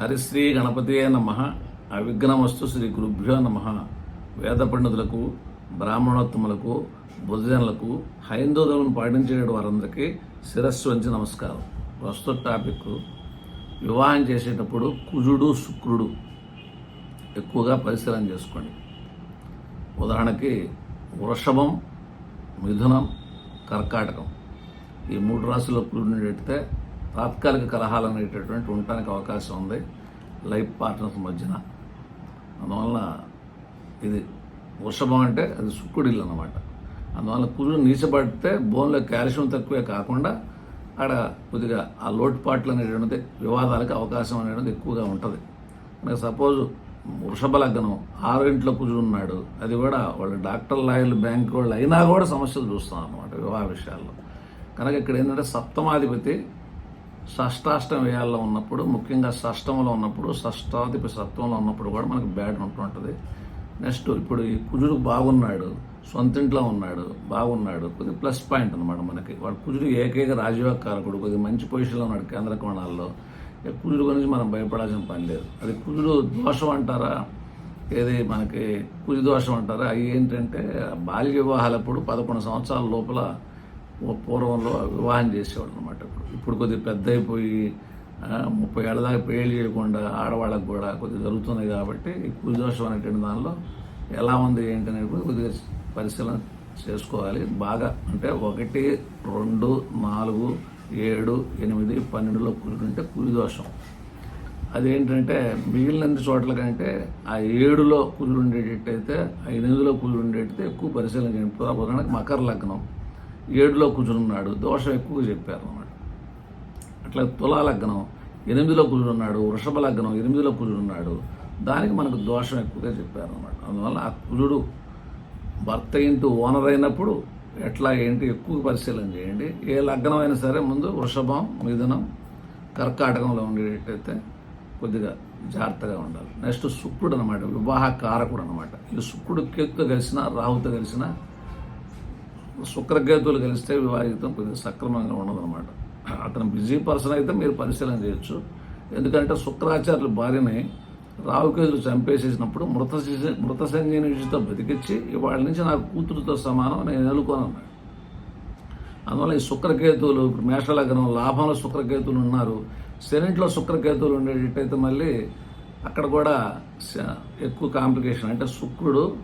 హరిశ్రీ గణపతియే నమ. అవిఘ్నమస్తు శ్రీ గురుభ్యో నమ. వేద పండితులకు బ్రాహ్మణోత్తములకు బుధజనులకు హైందవులను పాటించే వారందరికీ శిరస్సు వంచి నమస్కారం. ప్రస్తుత టాపిక్ వివాహం చేసేటప్పుడు కుజుడు శుక్రుడు ఎక్కువగా పరిశీలన చేసుకోండి. ఉదాహరణకి వృషభం మిథునం కర్కాటకం. ఈ మూడు రాశుల్లో కుజుడిని పెడితే తాత్కాలిక కలహాలు అనేటటువంటి ఉండటానికి అవకాశం ఉంది. లైఫ్ పార్ట్నర్స్ మధ్యన. అందువల్ల ఇది వృషభం అంటే అది శుక్రుడి ఇల్లు అనమాట అందువల్ల కుజుడు నీచబడితే బోన్లో కాల్షియం తక్కువే కాకుండా అక్కడ కొద్దిగా ఆ లోటుపాట్లు అనేటువంటిది వివాదాలకు అవకాశం అనేది ఎక్కువగా ఉంటుంది. మనకి సపోజ్ వృషభ లగ్నం ఆరు ఇంట్లో కుజుడు ఉన్నాడు. అది కూడా వాళ్ళు డాక్టర్ లాయర్లు బ్యాంక్ వాళ్ళు అయినా కూడా సమస్యలు చూస్తాం అనమాట వివాహ విషయాల్లో. కనుక ఇక్కడ ఏంటంటే సప్తమాధిపతి షష్టాష్టం వ్యయాల్లో ఉన్నప్పుడు ముఖ్యంగా షష్టంలో ఉన్నప్పుడు షష్టాధిపతి సత్వంలో ఉన్నప్పుడు కూడా మనకు బ్యాడ్ ఉంటుంటుంది నెక్స్ట్ ఇప్పుడు ఈ కుజుడు బాగున్నాడు సొంత ఇంట్లో ఉన్నాడు బాగున్నాడు కొద్ది ప్లస్ పాయింట్ అనమాట మనకి. వాడు కుజుడు ఏకైక రాజయోగకారకుడు కొద్దిగా మంచి పొజిషన్లో ఉన్నాడు కేంద్ర కోణాల్లో. కుజుడు గురించి మనం భయపడాల్సిన పని లేదు. అది కుజుడు దోషం అంటారా? ఏది మనకి కుజు దోషం అంటారా? అవి ఏంటంటే బాల్య వివాహాలప్పుడు పదకొండు సంవత్సరాల లోపల పూర్వంలో వివాహం చేసేవాళ్ళు అనమాట ఇప్పుడు. ఇప్పుడు కొద్దిగా పెద్ద అయిపోయి ముప్పై ఏళ్ళ దాకా పెళ్ళి చేయకుండా ఆడవాళ్ళకు కూడా కొద్దిగా జరుగుతుంది కాబట్టి ఈ కుజదోషం అనేటువంటి దానిలో ఎలా ఉంది ఏంటి అనేది కూడా కొద్దిగా పరిశీలన చేసుకోవాలి. బాగా అంటే ఒకటి రెండు నాలుగు ఏడు ఎనిమిది పన్నెండులో కుజుంటే కుజదోషం అదేంటంటే మిగిలిన చోట్ల కంటే ఆ ఏడులో కుజుడు ఉండేటట్టయితే ఆ ఎనిమిదిలో కుజుడు ఉండేటైతే ఎక్కువ పరిశీలన చేయండి. ఉదాహరణకు మకర లగ్నం. ఏడులో కూర్చున్నాడు దోషం ఎక్కువ చెప్పారు అన్నమాట. అట్లా తులా లగ్నం ఎనిమిదిలో కూర్చున్నాడు ఉన్నాడు వృషభ లగ్నం ఎనిమిదిలో కూర్చున్నాడు ఉన్నాడు దానికి మనకు దోషం ఎక్కువగా చెప్పారు అనమాట అందువల్ల ఆ కుజుడు భర్త ఇంటూ ఓనర్ అయినప్పుడు ఎట్లా ఏంటి ఎక్కువ పరిశీలన చేయండి. ఏ లగ్నం అయినా సరే ముందు వృషభం మిథునం కర్కాటకంలో ఉండేటట్టయితే కొద్దిగా జాగ్రత్తగా ఉండాలి. నెక్స్ట్ శుక్రుడు అనమాట వివాహ కారకుడు అనమాట ఈ శుక్రుడు కేతుతో కలిసిన రాహుతో కలిసిన శుక్రకేతువులు కలిస్తే వివాహితం కొద్దిగా సక్రమంగా ఉండదన్నమాట. అతను బిజీ పర్సన్ అయితే మీరు పరిశీలన చేయొచ్చు. ఎందుకంటే శుక్రాచార్యులు భార్యని రావుకేతులు చంపేసేసినప్పుడు మృత శిశు- మృత విషయంతో బతికిచ్చి ఇవాళ నుంచి నాకు కూతురుతో సమానం నేను ఎన్నుకోనన్నాడు అందువల్ల ఈ శుక్రకేతువులు మేషలగ్నం లాభంలో శుక్రకేతువులు ఉన్నారు. సెనెంట్లో శుక్రకేతువులు ఉండేటట్టయితే మళ్ళీ అక్కడ కూడా ఎక్కువ కాంప్లికేషన్. అంటే శుక్రుడు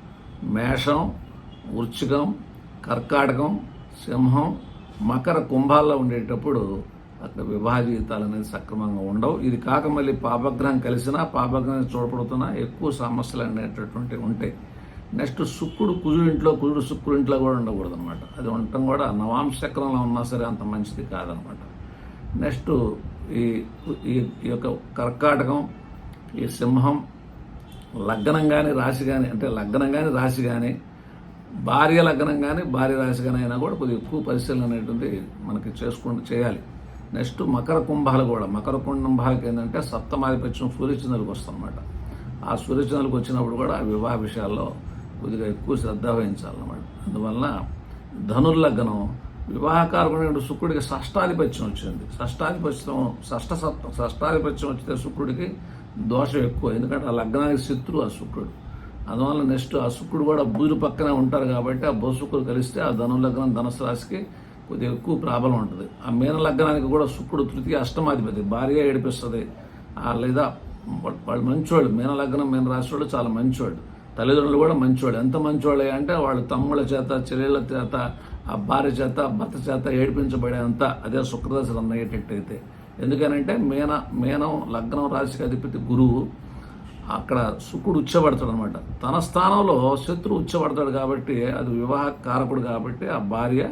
మేషం వృచ్చికం కర్కాటకం సింహం మకర కుంభాల్లో ఉండేటప్పుడు అక్కడ వివాహ జీవితాలు అనేది సక్రమంగా ఉండవు. ఇది కాక మళ్ళీ పాపగ్రహం కలిసినా పాపగ్రహం చూడబడుతున్నా ఎక్కువ సమస్యలు అనేటటువంటివి ఉంటాయి. నెక్స్ట్ శుక్రుడు కుజుడు ఇంట్లో కుజుడు శుక్రుడు ఇంట్లో కూడా ఉండకూడదు అనమాట అది ఉండటం కూడా నవాంశక్రంలో ఉన్నా సరే అంత మంచిది కాదనమాట నెక్స్ట్ ఈ ఈ ఈ యొక్క కర్కాటకం ఈ సింహం లగ్నం కానీ రాశి కానీ అంటే లగ్నం కానీ రాశి కానీ భార్య లగ్నం కానీ భార్య రాశి కానీ అయినా కూడా కొద్దిగా ఎక్కువ పరిశీలన అనేటువంటి మనకి చేసుకుంటూ చేయాలి. నెక్స్ట్ మకర కుంభాలు కూడా. మకర కుంభాలకు ఏంటంటే సప్తమాధిపత్యం సూర్యచంద్రులకు వస్తుందన్నమాట. ఆ సూర్యచంద్రులకు వచ్చినప్పుడు కూడా ఆ వివాహ విషయాల్లో కొద్దిగా ఎక్కువ శ్రద్ధ వహించాలన్నమాట. అందువల్ల ధనుర్లగ్నం వివాహకారకుడైన శుక్రుడికి షష్టాధిపత్యం వచ్చింది. షష్టాధిపత్యం షష్ట సప్త షష్టాధిపత్యం వచ్చితే శుక్రుడికి దోషం ఎక్కువ. ఎందుకంటే ఆ లగ్నానికి శత్రువు ఆ శుక్రుడు. అందువల్ల నెక్స్ట్ ఆ శుక్రుడు కూడా బుధుడు పక్కనే ఉంటారు కాబట్టి ఆ బుధశుక్రుడు కలిస్తే ఆ ధను లగ్నం ధనుసు రాశికి కొద్దిగా ఎక్కువ ప్రాబ్లం ఉంటుంది. ఆ మీన లగ్నానికి కూడా శుక్రుడు తృతీయ అష్టమాధిపతి భార్య ఏడిపిస్తుంది. ఆ లేదా వాళ్ళు మంచివాళ్ళు మీన లగ్నం మీన రాశి వాళ్ళు చాలా మంచివాళ్ళు తల్లిదండ్రులు కూడా మంచివాళ్ళు ఎంత మంచివాళ్ళు అంటే వాళ్ళ తమ్ముళ్ళ చేత చెల్లెళ్ళ చేత ఆ భార్య చేత భర్త చేత ఏడిపించబడేంత అదే శుక్రదశలు అన్నయ్యేటట్టయితే. ఎందుకనంటే మీన మీనం లగ్నం రాశికి అధిపతి గురువు. అక్కడ శుకుడు ఉచ్చబడతాడు అనమాట తన స్థానంలో శత్రువు ఉచ్చబడతాడు కాబట్టి అది వివాహ కారకుడు కాబట్టి ఆ భార్య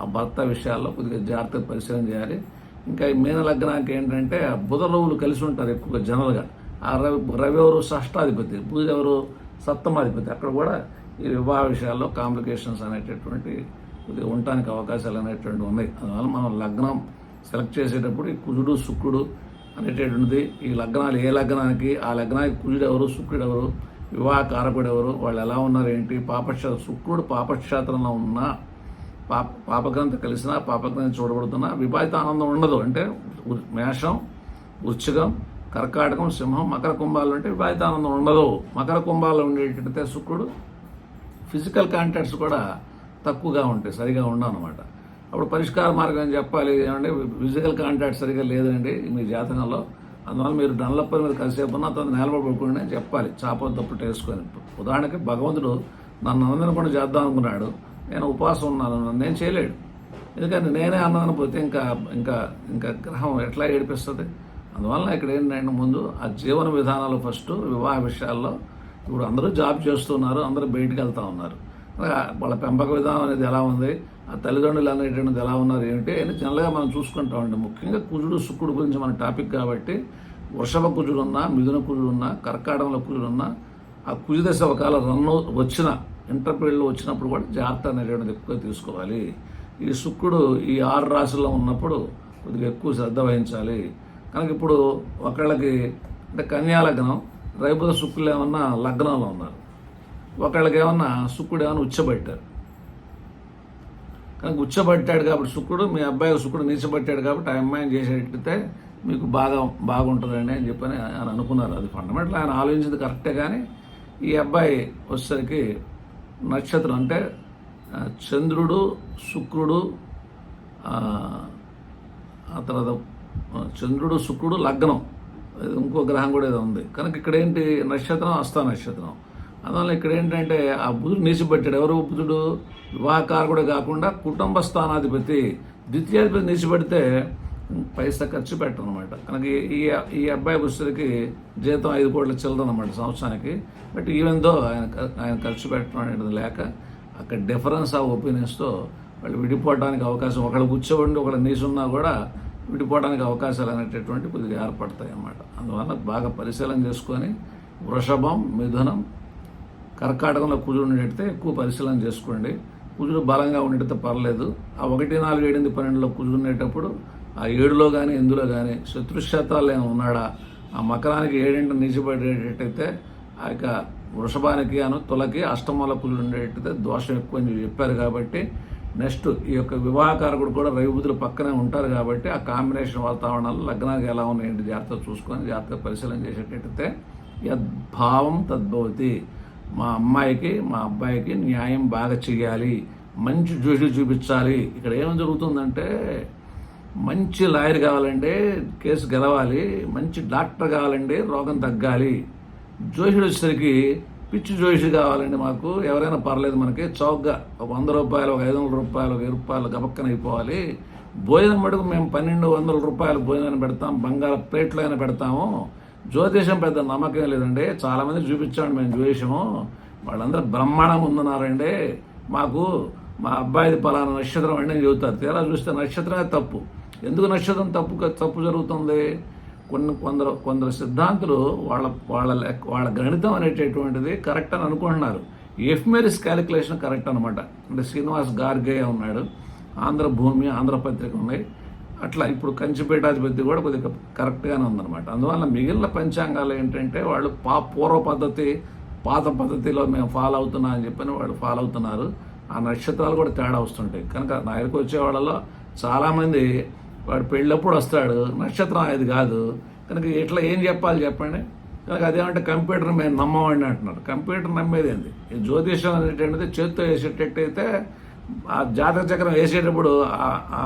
ఆ భర్త విషయాల్లో కొద్దిగా జాగ్రత్తగా పరిశీలన చేయాలి. ఇంకా ఈ మీన లగ్నానికి ఏంటంటే ఆ బుధ రవులు కలిసి ఉంటారు ఎక్కువగా జనరల్గా. ఆ రవి రవి ఎవరు షష్టాధిపతి బుధ ఎవరు సప్తమాధిపతి. అక్కడ కూడా ఈ వివాహ విషయాల్లో కాంప్లికేషన్స్ అనేటటువంటి కొద్దిగా ఉండటానికి అవకాశాలు అనేటువంటివి ఉన్నాయి. అందువల్ల మనం లగ్నం సెలెక్ట్ చేసేటప్పుడు ఈ కుజుడు శుక్రుడు అనేటటువంటిది ఈ లగ్నాలు ఏ లగ్నానికి ఆ లగ్నానికి కుజుడు ఎవరు శుక్రుడు ఎవరు వివాహ కారకుడు ఎవరు వాళ్ళు ఎలా ఉన్నారు ఏంటి పాపక్షేత్రం శుక్రుడు పాపక్షేత్రంలో ఉన్నా పాప పాపగ్రంథ కలిసినా పాపగ్రంథం చూడబడుతున్నా వివాహిత ఆనందం ఉండదు. అంటే మేషం వృచ్చికం కర్కాటకం సింహం మకర కుంభాలు అంటే వివాహితానందం ఉండదు. మకర కుంభాలు ఉండేటట్టే శుక్రుడు ఫిజికల్ కాంటాక్ట్స్ కూడా తక్కువగా ఉంటాయి సరిగా ఉండవు అనమాట అప్పుడు పరిష్కార మార్గం అని చెప్పాలి. ఏమంటే ఫిజికల్ కాంటాక్ట్ సరిగా లేదండి మీ జాతకంలో. అందువల్ల మీరు డన్లప్పని మీద కాసేపు ఉన్న తను నిలబడుకోండి అని చెప్పాలి. చేపలు తప్పు వేసుకొని. ఉదాహరణకి భగవంతుడు నన్ను అందరం కూడా చేద్దాం అనుకున్నాడు. నేను ఉపవాసం ఉన్నాను. నేను చేయలేడు. ఎందుకంటే నేనే అన్నదాన్ని పోతే ఇంకా ఇంకా ఇంకా గ్రహం ఎట్లా ఏడిపిస్తుంది? అందువల్ల ఇక్కడ ఏంటంటే ముందు ఆ జీవన విధానాలు ఫస్ట్ వివాహ విషయాల్లో. ఇప్పుడు అందరూ జాబ్ చేస్తున్నారు అందరూ బయటికి వెళ్తా ఉన్నారు. వాళ్ళ పెంపక విధానం అనేది ఎలా ఉంది? ఆ తల్లిదండ్రులు అనేటువంటిది ఎలా ఉన్నారు ఏమిటి అని జనరల్గా మనం చూసుకుంటా ఉంటాం ముఖ్యంగా కుజుడు శుక్రుడు గురించి మన టాపిక్ కాబట్టి వృషభ కుజుడు ఉన్నా మిథున కుజుడు ఉన్నా కర్కాటంలో కుజుడు ఉన్నా ఆ కుజుదశ ఒకవేళ రన్ను వచ్చిన ఇంటర్పీరియడ్లో వచ్చినప్పుడు కూడా జాగ్రత్త అనేటువంటిది ఎక్కువ తీసుకోవాలి. ఈ శుక్రుడు ఈ ఆరు రాశుల్లో ఉన్నప్పుడు కొద్దిగా ఎక్కువ శ్రద్ధ వహించాలి. కనుక ఇప్పుడు ఒకళ్ళకి అంటే కన్యా లగ్నం రైపుల శుక్రులు ఏమన్నా లగ్నంలో ఉన్నారు. ఒకళ్ళకి ఏమన్నా శుక్రుడు ఏమన్నా ఉచ్చబెట్టారు కానీ గుచ్చబట్టాడు కాబట్టి శుక్రుడు మీ అబ్బాయి శుక్రుడు నీచబట్టాడు కాబట్టి ఆ అమ్మాయిని చేసేటైతే మీకు బాగా బాగుంటుందండి అని చెప్పని ఆయన అనుకున్నారు. అది ఫండమెంటల్ ఆయన ఆలోచించింది కరెక్టే కానీ ఈ అబ్బాయి వచ్చేసరికి నక్షత్రం అంటే చంద్రుడు శుక్రుడు ఆ, తర్వాత చంద్రుడు శుక్రుడు లగ్నం. ఇంకో గ్రహం కూడా ఏదో ఉంది. కనుక ఇక్కడ ఏంటి నక్షత్రం? అస్త నక్షత్రం. అందువల్ల ఇక్కడ ఏంటంటే ఆ బుధుడు నీసిపెట్టాడు ఎవరు బుధుడు? వివాహకారకుడు కాకుండా కుటుంబ స్థానాధిపతి. ద్వితీయాధిపతి నీసిపెడితే పైసా ఖర్చు పెట్టడం అనమాట కనుక ఈ ఈ అబ్బాయి పుస్తకి జీతం ఐదు కోట్ల చిల్లర అనమాట సంవత్సరానికి. బట్ ఈవెన్ దో ఆయన ఆయన ఖర్చు పెట్టడం అనేది లేక అక్కడ డిఫరెన్స్ ఆఫ్ ఒపీనియన్స్తో వాళ్ళు విడిపోవడానికి అవకాశం ఒకళ్ళు కూర్చోబండి ఒకళ్ళు నీసున్నా కూడా విడిపోవడానికి అవకాశాలు అనేటటువంటి కొద్దిగా ఏర్పడతాయి అన్నమాట అందువల్ల బాగా పరిశీలన చేసుకొని వృషభం మిథునం కర్కాటకంలో కుజుడు ఎక్కువ పరిశీలన చేసుకోండి. కుజుడు బలంగా ఉండేటైతే పర్లేదు. ఆ ఒకటి నాలుగు ఏడింది పన్నెండులో కుజుడు ఉండేటప్పుడు ఆ ఏడులో కానీ ఎందులో కానీ శత్రుక్షేత్రాలు ఏమైనా ఉన్నాడా? ఆ మకరానికి ఏడింటి నిలిచిపడేటట్టయితే ఆ యొక్క వృషభానికి అను తులకి అష్టమాల కుజుడు ఉండేటట్టయితే దోషం ఎక్కువ అని చెప్పారు కాబట్టి నెక్స్ట్ ఈ యొక్క వివాహకారకుడు కూడా రవిబుద్ధులు పక్కనే ఉంటారు కాబట్టి ఆ కాంబినేషన్ వాతావరణాలు లగ్నానికి ఎలా ఉన్నాయంటే జాగ్రత్తగా చూసుకొని జాగ్రత్తగా పరిశీలన చేసేటట్టయితే యద్భావం తద్భవతి. మా అమ్మాయికి మా అబ్బాయికి న్యాయం బాగా చేయాలి మంచి జ్యోషి చూపించాలి. ఇక్కడ ఏం జరుగుతుందంటే మంచి లాయర్ కావాలంటే కేసు గెలవాలి. మంచి డాక్టర్ కావాలంటే రోగం తగ్గాలి. జోషుడు వచ్చేసరికి పిచ్చి జోషి కావాలండి మాకు. ఎవరైనా పర్లేదు మనకి. చౌకగా ఒక వంద రూపాయలు ఒక ఐదు వందల రూపాయలు ఒక వెయ్యి రూపాయలు గబక్కన అయిపోవాలి. భోజనం మటుకు మేము పన్నెండు వందల రూపాయలు భోజనాన్ని పెడతాం. బంగారు ప్లేట్లు అయినా పెడతాము. జ్యోతిషం పెద్ద నమ్మకం లేదండి. చాలామంది చూపించాడు మేము జ్యోతిషము వాళ్ళందరూ బ్రహ్మాండం ఉందన్నారండి మాకు మా అబ్బాయిది పలానా నక్షత్రం అండి అని చెబుతారు. తీరా చూస్తే నక్షత్రమే తప్పు. ఎందుకు నక్షత్రం తప్పు తప్పు జరుగుతుంది? కొన్ని కొందరు కొందరు సిద్ధాంతులు వాళ్ళ వాళ్ళ లెక్క వాళ్ళ గణితం అనేటటువంటిది కరెక్ట్ అని అనుకుంటున్నారు. ఎఫ్మెరిస్ క్యాలిక్యులేషన్ కరెక్ట్ అనమాట అంటే శ్రీనివాస్ గార్గే ఉన్నాడు. ఆంధ్ర భూమి ఆంధ్రపత్రిక ఉన్నాయి. అట్లా ఇప్పుడు కంచిపేటాధిపతి కూడా కొద్దిగా కరెక్ట్గానే ఉందన్నమాట. అందువల్ల మిగిలిన పంచాంగాలు ఏంటంటే వాళ్ళు పా పూర్వ పద్ధతి పాత పద్ధతిలో మేము ఫాలో అవుతున్నాం అని చెప్పని వాళ్ళు ఫాలో అవుతున్నారు. ఆ నక్షత్రాలు కూడా తేడా వస్తుంటాయి. కనుక నా దగ్గరికి వచ్చే వాళ్ళలో చాలామంది వాడు పెళ్ళప్పుడు వస్తాడు నక్షత్రం అది కాదు. కనుక ఇట్లా ఏం చెప్పాలి చెప్పండి? కనుక అదేమంటే కంప్యూటర్ మేము నమ్మవండి అంటున్నారు. కంప్యూటర్ నమ్మేది ఏంది? ఈ జ్యోతిషం అనేటువంటిది చేత్తో వేసేటట్టయితే ఆ జాతక చక్రం వేసేటప్పుడు ఆ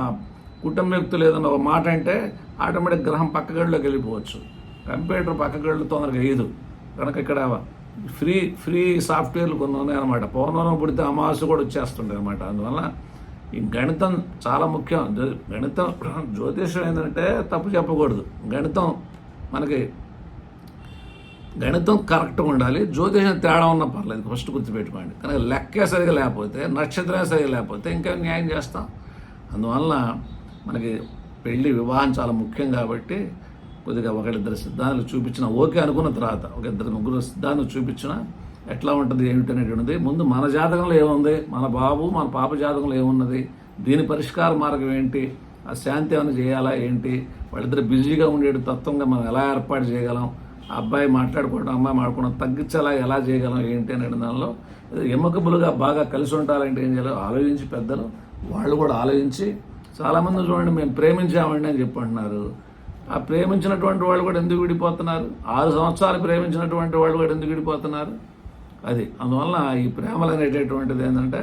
కుటుంబ వ్యక్తులు ఏదైనా ఒక మాట అంటే ఆటోమేటిక్ గ్రహం పక్కగడిలోకి వెళ్ళిపోవచ్చు. కంప్యూటర్ పక్కగడిలో తొందరగా వేయదు. కనుక ఇక్కడ ఫ్రీ ఫ్రీ సాఫ్ట్వేర్లు కొన్ని ఉన్నాయన్నమాట. పౌర్ణమి పుడితే అమావాస్య కూడా వచ్చేస్తుండే అనమాట అందువల్ల ఈ గణితం చాలా ముఖ్యం. గణితం జ్యోతిషం ఏంటంటే తప్పు చెప్పకూడదు. గణితం మనకి గణితం కరెక్ట్గా ఉండాలి. జ్యోతిషం తేడా ఉన్నా పర్లేదు. ఫస్ట్ గుర్తుపెట్టుకోండి. కానీ లెక్కే సరిగా లేకపోతే నక్షత్రమే సరిగా లేకపోతే ఇంకా న్యాయం చేస్తాం? అందువల్ల మనకి పెళ్ళి వివాహం చాలా ముఖ్యం కాబట్టి కొద్దిగా ఒకళ్ళిద్దరు సిద్ధాంతాలు చూపించిన ఓకే అనుకున్న తర్వాత ఒక ఇద్దరు ముగ్గురు సిద్ధాంతం చూపించిన ఎట్లా ఉంటుంది ఏమిటి అనేటువంటిది ముందు మన జాతకంలో ఏముంది మన బాబు మన పాప జాతకంలో ఏమున్నది దీని పరిష్కార మార్గం ఏంటి ఆ శాంతి ఏమైనా చేయాలా ఏంటి వాళ్ళిద్దరు బిజీగా ఉండే తత్వంగా మనం ఎలా ఏర్పాటు చేయగలం ఆ అబ్బాయి మాట్లాడుకోవడం అమ్మాయి మాట్లాడుకోవడం తగ్గించేలా ఎలా చేయగలం ఏంటి అనే దానిలో ఎమ్మకబులుగా బాగా కలిసి ఉండాలంటే ఏం చేయాలో ఆలోచించి పెద్దలు వాళ్ళు కూడా ఆలోచించి చాలామంది చూడండి మేము ప్రేమించామండి అని చెప్పంటున్నారు. ఆ ప్రేమించినటువంటి వాళ్ళు కూడా ఎందుకు విడిపోతున్నారు? ఆరు సంవత్సరాలు ప్రేమించినటువంటి వాళ్ళు కూడా ఎందుకు విడిపోతున్నారు? అది అందువలన ఈ ప్రేమలు అనేటటువంటిది ఏంటంటే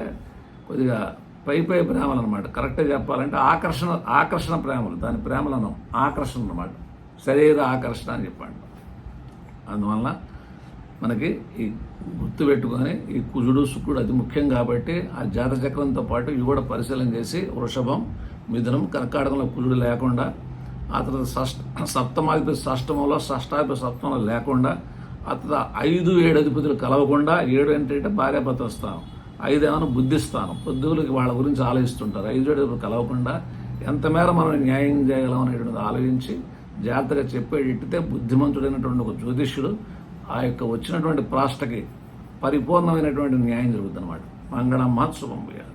కొద్దిగా పై పై ప్రేమలు అనమాట కరెక్ట్గా చెప్పాలంటే ఆకర్షణ ఆకర్షణ ప్రేమలు. దాని ప్రేమలను ఆకర్షణ అనమాట శరీర ఆకర్షణ అని చెప్పండి. అందువలన మనకి ఈ గుర్తు పెట్టుకొని ఈ కుజుడు శుక్రుడు అతి ముఖ్యం కాబట్టి ఆ జాతచక్రంతో పాటు ఇవి కూడా పరిశీలన చేసి వృషభం మిథునం కర్కాటకంలో కుజుడు లేకుండా ఆ తర్వాత షష్ట సప్తమాధిపతి షష్టమంలో షష్టాధిపతి సప్తమంలో లేకుండా ఆ తర్వాత ఐదు ఏడు అధిపతులు కలవకుండా ఏడు ఏంటంటే భార్యాభర్త స్థానం. ఐదు ఏమైనా బుద్ధిస్తాను పొద్దుగులకి వాళ్ళ గురించి ఆలోచిస్తుంటారు. ఐదు ఏడు అధిపతులు కలవకుండా ఎంత మేర మనం న్యాయం చేయగలం అనేటువంటిది ఆలోచించి జాగ్రత్తగా చెప్పేటట్టితే బుద్ధిమంతుడైనటువంటి ఒక జ్యోతిష్యుడు ఆ యొక్క వచ్చినటువంటి ప్రాష్టకి పరిపూర్ణమైనటువంటి న్యాయం జరుగుతుంది అన్నమాట మంగళం మహత్శుభం పోయారు